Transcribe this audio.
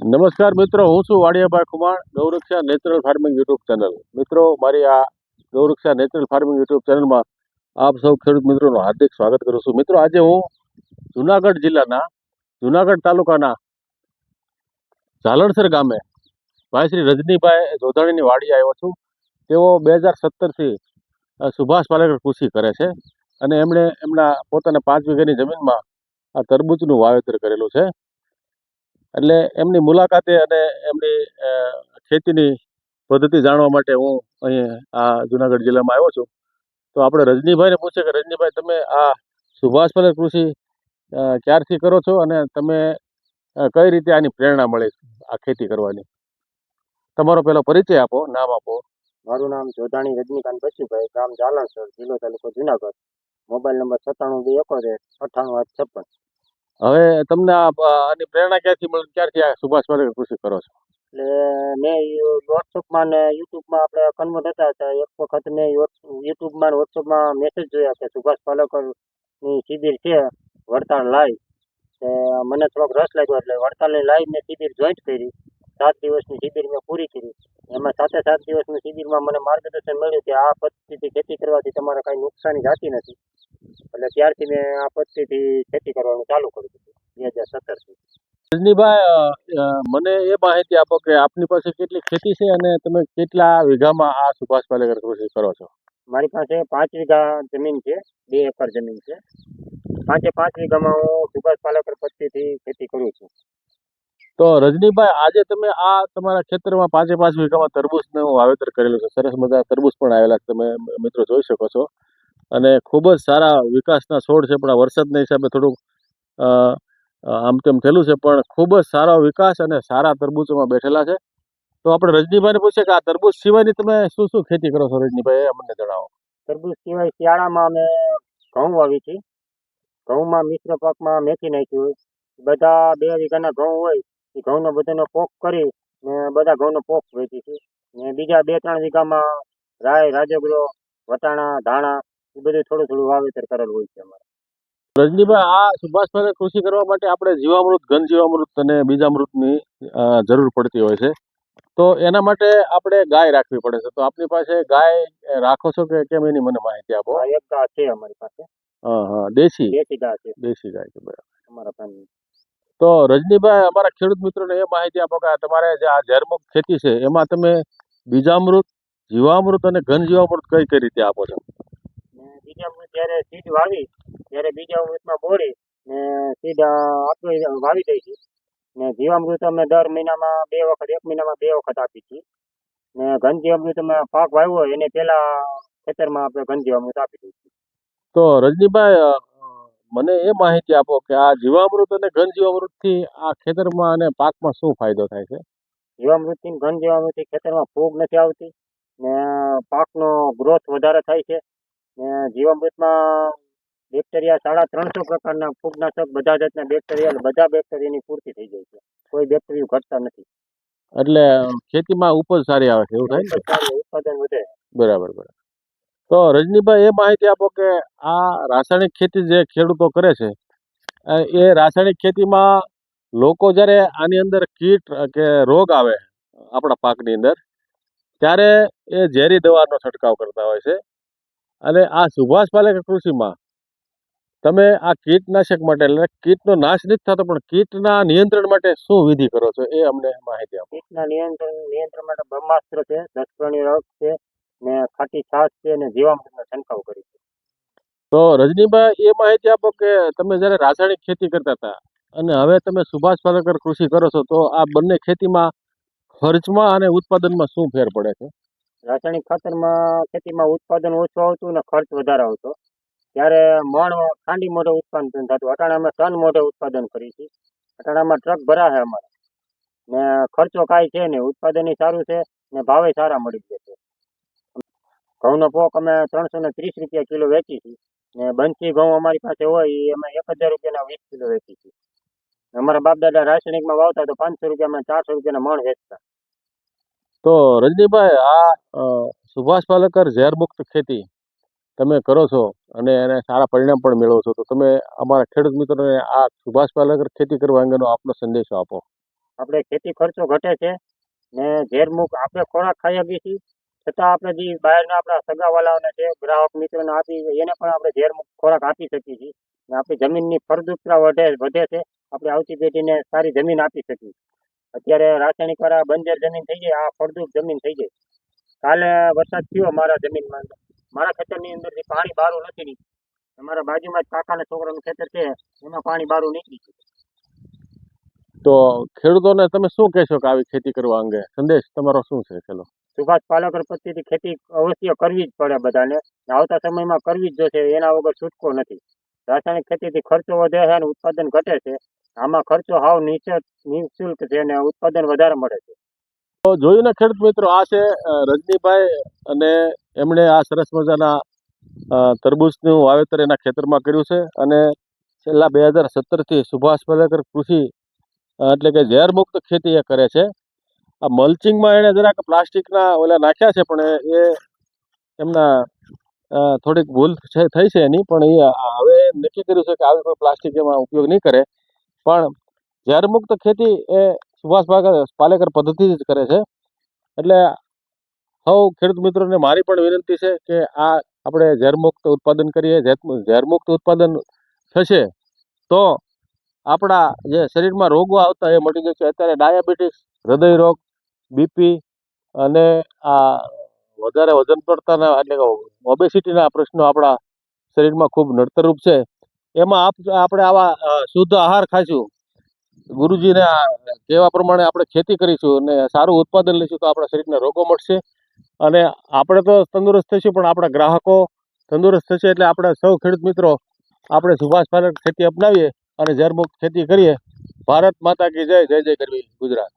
નમસ્કાર મિત્રો, હું છું Vadiyabhai Kumar Gauraksha natural farming YouTube channel. મિત્રો, મારી આ ગૌરક્ષા નેચરલ ફાર્મિંગ યુટ્યુબ ચેનલમાં આપ સૌ ખેડૂત મિત્રોનું હાર્દિક સ્વાગત કરું છું. મિત્રો, આજે હું જુનાગઢ જિલ્લાના, જુનાગઢ તાલુકાના ઝાલણસર ગામે ભાઈ શ્રી રજનીભાઈ જોધાણીની વાડી આવ્યો છું. તેઓ બે હજાર સત્તરથી સુભાષ પાલેકર કૃષિ કરે છે અને એમણે એમના પોતાના પાંચ વીઘાની જમીનમાં આ તરબૂચનું વાવેતર કરેલું છે. એટલે એમની મુલાકાતે અને એમની ખેતીની પદ્ધતિ જાણવા માટે હું અહીં આ જુનાગઢ જિલ્લામાં આવ્યો છું. તો આપણે રજનીભાઈને પૂછે કે રજનીભાઈ, તમે આ સુભાષ પાલેકર કૃષિ ક્યારથી કરો છો અને તમે કઈ રીતે આની પ્રેરણા મળે આ ખેતી કરવાની? તમારો પેલો પરિચય આપો, નામ આપો. મારું નામ જોધાણી રજનીકાંત બચુભાઈ, ગામ જાલણસર જિલ્લો તાલુકો જુનાગઢ. મોબાઈલ નંબર સત્તાણું બે એકોતેર અઠ્ઠાણું આઠ છપ્પન. હવે તમને આની પ્રેરણા ક્યાંથી મળી ક્યારથી આ સુભાષ પાલેકર કૃષિ કરો છો? એટલે મેં વોટ્સઅપમાં ને યુટ્યુબમાં આપણે કન્વર્ટ હતા તો એક વખત મેં યુટ્યુબમાં વોટ્સઅપમાં મેસેજ જોયા કે સુભાષ પાલેકરની શિબિર છે, વડતાલ લાઈવ મને થોડોક રસ લાગ્યો એટલે વડતાલની લાઈવ મેં શિબિર જોઈન્ટ કરી. સાત દિવસની શિબિર મેં પૂરી કરી. એમાં સાતે સાત દિવસની શિબિરમાં મને માર્ગદર્શન મળ્યું કે આ પદ્ધતિથી ખેતી કરવાથી તમારે કાંઈ નુકસાની જાતી નથી. એટલે ત્યારથી મેં આ પદ્ધતિથી ખેતી કરવાનું ચાલુ કર્યું હતું બે હજાર સત્તરથી રજનીભાઈ મને એ માહિતી આપો કે આપની પાસે કેટલી ખેતી છે અને તમે કેટલા વીઘામાં આ સુભાષ પાલેકર કૃષિ કરો છો? મારી પાસે પાંચ વીઘા જમીન છે બે એકર જમીન છે. પાંચે પાંચ વીઘામાં હું સુભાષ પાલેકર પદ્ધતિથી ખેતી કરું છું. તો રજનીભાઈ આજે તમે આ તમારા ખેતરમાં પાંચે પાંચ વીઘામાં તરબૂચનું વાવેતર કરેલું છે. સરસ મજા તરબૂચ પણ આવેલા તમે મિત્રો જોઈ શકો છો. અને ખૂબ જ સારા વિકાસના છોડ છે, પણ આ વરસાદના હિસાબે થોડુંક આમ તેમ થયેલું છે, પણ ખૂબ જ સારો વિકાસ અને સારા તરબૂચોમાં બેઠેલા છે. તો આપણે રજનીભાઈને પૂછીએ કે આ તરબૂચ સિવાયની તમે શું શું ખેતી કરો છો રજનીભાઈ અમને જણાવો. તરબૂચ સિવાય શિયાળામાં અમે ઘઉં વાવી છે ઘઉંમાં મિશ્ર પાકમાં મેથી નાખ્યું હોય. બધા બે વીઘાના ઘઉં હોય, એ ઘઉંનો બધાનો પોક કરી ને બધા ઘઉંનો પોક વેચી છે ને બીજા બે ત્રણ વીઘામાં રાય, રાજગરો, વટાણા, ધાણા એ બધું થોડું થોડું વાવેતર કરેલું હોય છે અમારે. રજનીભાઈ આ સુભાષ પાલેકર કૃષિ કરવા માટે આપણે જીવામૃત ઘન જીવામૃત અને બીજામૃતની જરૂર પડતી હોય છે. તો એના માટે આપણે ગાય રાખવી પડે છે. તો આપની પાસે ગાય રાખો છો કે કેમ એની મને માહિતી આપો? એક ગા છે અમારી પાસે. હા હા દેશી? દેશી ગા છે. દેશી ગાય છે બરાબર. અમારા પાસે તો રજનીભાઈ અમારા ખેડૂત મિત્રોને એ માહિતી આપો કે તમારે જે આ ઝેરમુક્ત ખેતી છે એમાં તમે બીજામૃત જીવામૃત અને ઘન જીવામૃત કઈ કઈ રીતે આપો છો? જ્યારે સીડ વાવી ત્યારે બીજા અમૃતમાં બોળી ને સીડ આપણે વાવી દઈ છે ને જીવામૃત અમે દર મહિનામાં બે વખત એક મહિનામાં બે વખત આપી છીએ ને ઘનજી અમૃત અમે પાક વાવ્યો હોય એને પહેલા ખેતરમાં આપણે ઘનજી અમૃત આપી દઈએ છીએ તો રજનીભાઈ મને એ માહિતી આપો કે આ જીવામૃત અને ઘન જીવામૃતથી આ ખેતરમાં અને પાકમાં શું ફાયદો થાય છે? જીવામૃતથી ઘન જીવામૃતથી ખેતરમાં ફૂગ નથી આવતી ને પાકનો ગ્રોથ વધારે થાય છે. જીવામૃતમાં બેક્ટેરિયા સાડા ત્રણસો પ્રકારના ફૂગનાશક બધા જાતના બેક્ટેરિયા બધા બેક્ટેરિયાની પૂર્તિ થઈ જાય છે. કોઈ બેક્ટેરિયું ઘટતા નથી. એટલે ખેતીમાં ઉપજ સારી આવે છે એવું થાય ને? ઉત્પાદન વધે. બરાબર બરાબર. તો રજનીભાઈ એ માહિતી આપો કે આ રાસાયણિક ખેતી જે ખેડૂતો કરે છે એ રાસાયણિક ખેતીમાં લોકો જ્યારે આની અંદર કીટ કે રોગ આવે આપણા પાકની અંદર ત્યારે એ ઝેરી દવાનો છંટકાવ કરતા હોય છે. અને આ સુભાષ પાલેકર કૃષિમાં તમે આ કીટનાશક માટે એટલે કીટનો નાશ નથી થતો પણ કીટના નિયંત્રણ માટે શું વિધિ કરો છો એ અમને માહિતી આપો. કીટના નિયંત્રણ નિયંત્રણ માટે બ્રહ્માસ્ત્ર છે દસકરણી રસ છે ને ખાટી છાશ છે ને જીવામૃતનો છંટકાવ કરી છે. તો રજનીભાઈ એ માહિતી આપો કે તમે જ્યારે રાસાયણિક ખેતી કરતા હતા અને હવે તમે સુભાષ પાલેકર કૃષિ કરો છો તો આ બંને ખેતીમાં ખર્ચમાં અને ઉત્પાદનમાં શું ફેર પડે છે? રાસાયણિક ખાતરમાં ખેતીમાં ઉત્પાદન ઓછું આવતું ને ખર્ચ વધારે આવતો. ત્યારે મણ ખાંડી મોઢે ઉત્પાદન થતું અટાણામાં ટન મોઢે ઉત્પાદન કરીએ છીએ અટાણામાં ટ્રક ભરા છે અમારે. ને ખર્ચો કાંઈ છે નહીં. ઉત્પાદન સારું છે ને ભાવે સારા મળી જાય છે. ઘઉંનો પોક અમે ત્રણસો ને ત્રીસ રૂપિયા કિલો વેચી છીએ ને બંસી ઘઉં અમારી પાસે હોય એ અમે એક હજાર રૂપિયાના વીસ કિલો વેચી છીએ અમારા બાપ દાદા રાસાયણિકમાં વાવતા તો પાંચસો રૂપિયામાં ચારસો રૂપિયાના મણ વેચતા. તો રજનીભાઈ, આ સુભાષ પાલેકર ઝેરમુક્ત ખેતી તમે કરો છો અને એને સારા પરિણામ પણ મેળવો છો, તો તમે અમારા ખેડૂત મિત્રોને આ સુભાષ પાલેકર ખેતી કરવા અંગેનો આપનો સંદેશો આપો. આપણે ખેતી ખર્ચો ઘટે છે ને ઝેરમુક્ત આપણે ખોરાક ખાઈ શકીએ છીએ, છતાં આપણે જે બહારના આપણા સગાવાલાઓને છે, ગ્રાહક મિત્રોને આપી એને પણ આપણે ઝેરમુક્ત ખોરાક આપી શકીએ છીએ. ને આપણી જમીનની ફળદ્રુપતા વધે વધે છે, આપણે આવતી પેઢીને સારી જમીન આપી શકીએ અત્યારે રાસાયણિક વાળા બંજર જમીન થઈ જાય આ ફળદ્રુપ જમીન થઈ જાય કાલે વરસાદ થયો મારા જમીનમાં. મારા ખેતરની અંદરથી પાણી બારું નથી નીકળ્યું. અમારા બાજુમાં જ કાકાના છોકરાનું ખેતર છે એમાં પાણી બારું નીકળી ગયું. તો ખેડૂતોને તમે શું કહેશો કે આવી ખેતી કરવા અંગે? સંદેશ તમારો શું છે ચલો સુભાષ પાલકર પદ્ધતિ ખેતી અવશ્ય કરવી જ પડે બધાને. આવતા સમયમાં કરવી જ જોશે એના વગર છૂટકો નથી. રાસાયણિક ખેતીથી ખર્ચો વધે છે અને ઉત્પાદન ઘટે છે. આમાં ખર્ચો હાવ નીચે નિઃશુલ્ક છે અને ઉત્પાદન વધારે મળે છે. તો જોયું ને ખેડૂત મિત્રો, આ છે રજનીભાઈ અને એમણે આ સરસ મજાના તરબૂચનું વાવેતર એના ખેતરમાં કર્યું છે અને છેલ્લા બે હજાર સત્તરથી સુભાષ પાલેકર કૃષિ એટલે કે ઝેરમુક્ત ખેતી એ કરે છે. આ મલ્ચિંગમાં એણે જરાક પ્લાસ્ટિકના ઓલા નાખ્યા છે, પણ એ એમના થોડીક ભૂલ થઈ છે એની, પણ એ હવે નક્કી કર્યું છે કે આવી કોઈ પ્લાસ્ટિક એમાં ઉપયોગ નહીં કરે. પણ ઝેરમુક્ત ખેતી એ સુભાષ પાલેકર પદ્ધતિથી જ કરે છે. એટલે સૌ ખેડૂત મિત્રોને મારી પણ વિનંતી છે કે આ આપણે ઝેરમુક્ત ઉત્પાદન કરીએ, ઝેર- ઝેરમુક્ત ઉત્પાદન થશે તો આપણા જે શરીરમાં રોગો આવતા એ મટી જશે. અત્યારે ડાયાબિટીસ હૃદયરોગ બીપી અને આ વધારે વજન પડતાના એટલે કે ઓબેસિટીના પ્રશ્નો આપણા શરીરમાં ખૂબ નડતરરૂપ છે. એમાં આપ આપણે આવા શુદ્ધ આહાર ખાઈશું. ગુરુજીને કહેવા પ્રમાણે આપણે ખેતી કરીશું અને સારું ઉત્પાદન લઈશું તો આપણા શરીરને રોગો મળશે. અને આપણે તો તંદુરસ્ત થઈશું, પણ આપણા ગ્રાહકો તંદુરસ્ત થશે એટલે આપણે સૌ ખેડૂત મિત્રો આપણે સુભાષ પાલક ખેતી અપનાવીએ અને જરમુક્ત ખેતી કરીએ. ભારત માતા કી જય જય જય કરવી ગુજરાત.